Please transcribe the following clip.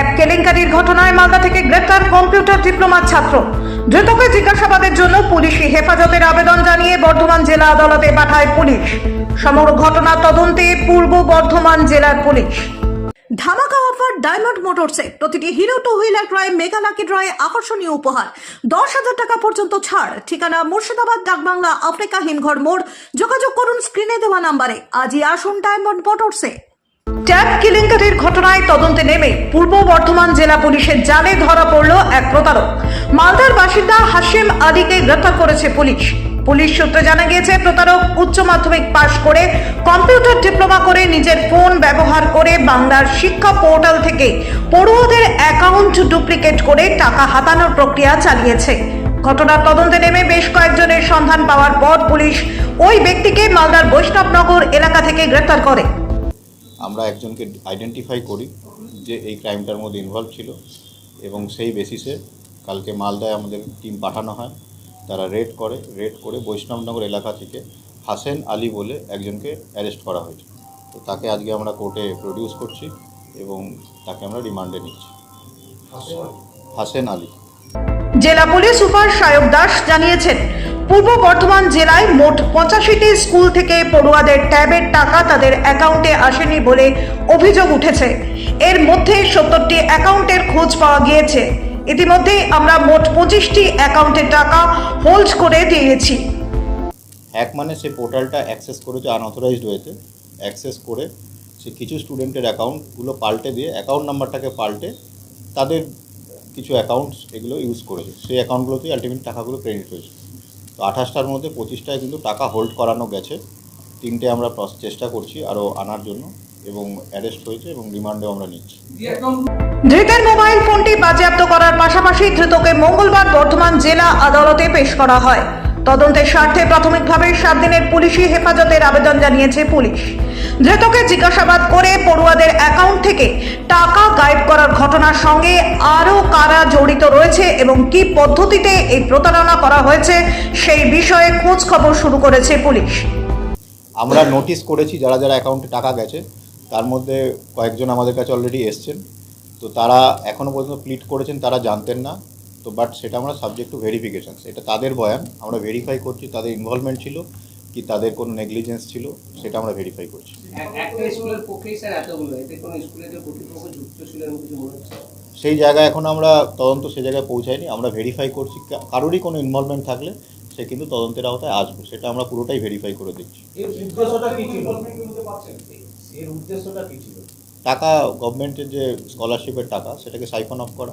এক কেলেঙ্কারির ঘটনায় মালদা থেকে গ্রেপ্তার কম্পিউটার ডিপ্লোমার ছাত্র। ধৃতকে জিজ্ঞাসাবাদের জন্য পুলিশি হেফাজতের আবেদন জানিয়ে বর্ধমান জেলা আদালতে পাঠায় পুলিশ। সমগ্র ঘটনা তদন্তে পূর্ব বর্ধমান জেলার পুলিশ। ধামাকা অফার ডায়মন্ড মোটরসে প্রতিটি হিরো টু হুইলার ক্রয়ে, মেগা লাকি ড্রয়ে, আকর্ষণীয় উপহার। দশ হাজার টাকা পর্যন্ত ছাড়। ঠিকানা মুর্শিদাবাদ, ডাকবাংলা, আফ্রিকা হিমঘর মোড়। যোগাযোগ করুন স্ক্রিনে দেওয়া নাম্বারে। আজই আসুন ডায়মন্ড মোটরসে ট্যাব কেলেঙ্কারির ঘটনায় তদন্তে নেমে পূর্ব বর্ধমান জেলা পুলিশের জালে ধরা পড়ল এক প্রতারক। মালদার বাসিন্দা হাশিম আলীকে গ্রেফতার করেছে পুলিশ। পুলিশ সূত্রে জানা গিয়েছে, প্রতারক উচ্চ মাধ্যমিক পাশ করে কম্পিউটার ডিপ্লোমা করে নিজের ফোন ব্যবহার করে বাংলার শিক্ষা পোর্টাল থেকে পড়ুয়াদের অ্যাকাউন্ট ডুপ্লিকেট করে টাকা হাতানোর প্রক্রিয়া চালিয়েছে। ঘটনার তদন্তে নেমে বেশ কয়েকজনের সন্ধান পাওয়ার পর পুলিশ ওই ব্যক্তিকে মালদার বৈষ্ণবনগর এলাকা থেকে গ্রেফতার করে। আমরা একজনকে আইডেন্টিফাই করি যে এই ক্রাইমটার মধ্যে ইনভলভ ছিল এবং সেই বেসিসে কালকে মালদায় আমাদের টিম পাঠানো হয়। তারা রেড করে রেড করে বৈষ্ণবনগর এলাকা থেকে হাসেন আলী বলে একজনকে অ্যারেস্ট করা হয়েছে। তো তাকে আজকে আমরা কোর্টে প্রডিউস করছি এবং তাকে আমরা রিমান্ডে নিচ্ছি। হাসেন আলী। জেলা পুলিশ সুপার সায়ক দাস জানিয়েছেন পূর্ব বর্ধমান জেলায় মোট পঁচাশিটি স্কুল থেকে পড়ুয়াদের ট্যাবের টাকা তাদের অ্যাকাউন্টে আসেনি বলে অভিযোগ উঠেছে। এর মধ্যে সত্তরটি অ্যাকাউন্টের খোঁজ পাওয়া গিয়েছে। ইতিমধ্যে আমরা মোট পঁচিশটি অ্যাকাউন্টের টাকা হোল্ড করে দিয়েছি। হ্যাক মানে সে পোর্টালটা অ্যাক্সেস করেছে, আনঅথরাইজড ওয়েতে অ্যাক্সেস করে সে কিছু স্টুডেন্টের অ্যাকাউন্টগুলো পাল্টে দিয়ে, অ্যাকাউন্ট নাম্বারটাকে পাল্টে তাদের কিছু অ্যাকাউন্টস এগুলো ইউজ করেছে। সেই অ্যাকাউন্টগুলোতেই আলটিমেট টাকাগুলো ক্রেডিট হয়েছে। তো আঠাশটার মধ্যে পঁচিশটায় কিন্তু টাকা হোল্ড করানো গেছে। তিনটে আমরা চেষ্টা করছি আরও আনার জন্য এবং অ্যারেস্ট হয়েছে এবং রিমান্ডে আমরা নিচ্ছি। ধৃতের মোবাইল ফোনটি বাজেয়াপ্ত করার পাশাপাশি ধৃতকে মঙ্গলবার বর্ধমান জেলা আদালতে পেশ করা হয়। তদন্তের স্বার্থে প্রাথমিকভাবে সাত দিনের পুলিশি হেফাজতের আবেদন জানিয়েছে পুলিশ। ধৃতকে জিজ্ঞাসাবাদ করে পড়ুয়াদের অ্যাকাউন্ট থেকে টাকা গায়েব করার ঘটনার সঙ্গে আরও কারা জড়িত রয়েছে এবং কি পদ্ধতিতে এই প্রতারণা করা হয়েছে, সেই বিষয়ে খোঁজ খবর শুরু করেছে পুলিশ। আমরা নোটিশ করেছি যারা যারা অ্যাকাউন্টে টাকা গেছে, তার মধ্যে কয়েকজন আমাদের কাছে অলরেডি এসছেন। তো তারা এখনও পর্যন্ত প্লিট করেছেন, তারা জানতেন না। তো বাট সেটা আমরা সাবজেক্ট টু ভেরিফিকেশান এটা তাদের বয়ান আমরা ভেরিফাই করছি তাদের ইনভলভমেন্ট ছিল কি তাদের কোনো নেগলিজেন্স ছিল সেটা আমরা ভেরিফাই করছি। এক- একটা স্কুলের পক্ষেই স্যার এতগুলো এতে কোনো স্কুলের যে কর্তৃপক্ষ যুক্ত ছিল এরকম কিছু হচ্ছে? সেই জায়গায় এখন আমরা তদন্ত সে জায়গায় পৌঁছাইনি আমরা ভেরিফাই করছি কারোরই কোনো ইনভলভমেন্ট থাকলে সে কিন্তু তদন্তের আওতায় আসবে সেটা আমরা পুরোটাই ভেরিফাই করে দিচ্ছি। এর উদ্দেশ্যটা কি ছিল? এর উদ্দেশ্যটা কি ছিল? টাকা গভর্নমেন্টের যে স্কলারশিপের টাকা সেটাকে সাইফন অফ করা।